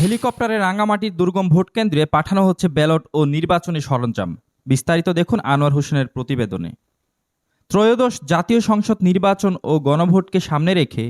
হেলিকপ্টারে রাঙ্গামাটির দুর্গম ভোট কেন্দ্রে পাঠানো হচ্ছে ব্যালট ও নির্বাচনী সরঞ্জাম। বিস্তারিত দেখুন আনোয়ার হোসেনের প্রতিবেদনে। ত্রয়োদশ জাতীয় সংসদ নির্বাচন ও গণভোটকে সামনে রেখে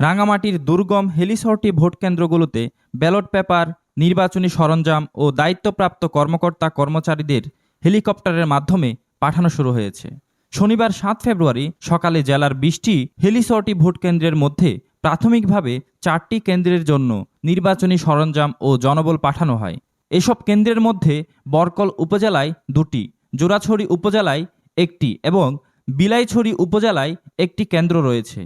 রাঙ্গামাটির দুর্গম হেলিসর্টি ভোট কেন্দ্রগুলোতে ব্যালট পেপার, নির্বাচনী সরঞ্জাম ও দায়িত্বপ্রাপ্ত কর্মকর্তা কর্মচারীদের হেলিকপ্টারের মাধ্যমে পাঠানো শুরু হয়েছে। শনিবার সাত ফেব্রুয়ারি সকালে জেলার বিশটি হেলিসর্টি ভোট কেন্দ্রের মধ্যে প্রাথমিকভাবে চারটি কেন্দ্রের জন্য নির্বাচনী সরঞ্জাম ও জনবল পাঠানো হয়। এসব কেন্দ্রের মধ্যে বরকল উপজেলায় দুটি, জোড়াছড়ি উপজেলায় একটি এবং বিলাইছড়ি উপজেলায় একটি কেন্দ্র রয়েছে।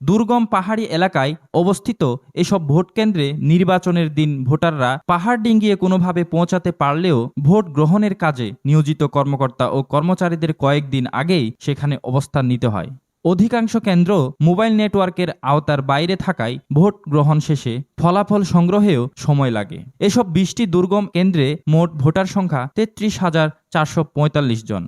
দুর্গম পাহাড়ি এলাকায় অবস্থিত এসব ভোট কেন্দ্রে নির্বাচনের দিন ভোটাররা পাহাড় ডিঙ্গিয়ে কোনোভাবে পৌঁছাতে পারলেও ভোট গ্রহণের কাজে নিয়োজিত কর্মকর্তা ও কর্মচারীদের কয়েকদিন আগেই সেখানে অবস্থান নিতে হয়। অধিকাংশ কেন্দ্র মোবাইল নেটওয়ার্কের আওতার বাইরে থাকায় ভোট গ্রহণ শেষে ফলাফল সংগ্রহেও সময় লাগে। এসব বিশটি দুর্গম কেন্দ্রে মোট ভোটার সংখ্যা তেত্রিশ হাজার চারশো পঁয়তাল্লিশ জন।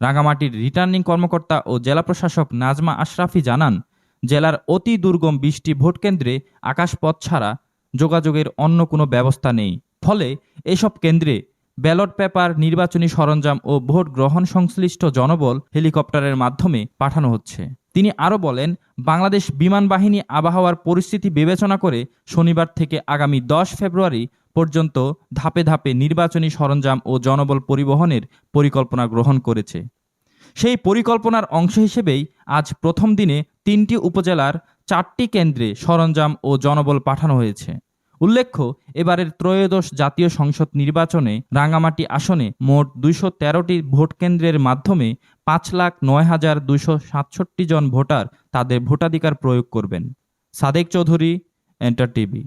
রাঙামাটির রিটার্নিং কর্মকর্তা ও জেলা প্রশাসক নাজমা আশরাফি জানান, জেলার অতি দুর্গম বিশটি ভোট কেন্দ্রে আকাশপথ ছাড়া যোগাযোগের অন্য কোনো ব্যবস্থা নেই। ফলে এসব কেন্দ্রে ব্যালট পেপার, নির্বাচনী সরঞ্জাম ও ভোট গ্রহণ সংশ্লিষ্ট জনবল হেলিকপ্টারের মাধ্যমে পাঠানো হচ্ছে। তিনি আরও বলেন, বাংলাদেশ বিমান বাহিনী আবহাওয়ার পরিস্থিতি বিবেচনা করে শনিবার থেকে আগামী দশ ফেব্রুয়ারি পর্যন্ত ধাপে ধাপে নির্বাচনী সরঞ্জাম ও জনবল পরিবহনের পরিকল্পনা গ্রহণ করেছে। সেই পরিকল্পনার অংশ হিসেবেই আজ প্রথম দিনে তিনটি উপজেলার চারটি কেন্দ্রে সরঞ্জাম ও জনবল পাঠানো হয়েছে। উল্লেখ্য, এবারের ত্রয়োদশ জাতীয় সংসদ নির্বাচনে রাঙামাটি আসনে মোট দুইশো তেরোটি ভোট কেন্দ্রের মাধ্যমে পাঁচ লাখ নয় হাজার দুইশো সাতষট্টি জন ভোটার তাদের ভোটাধিকার প্রয়োগ করবেন। Sadek Chowdhury enter TV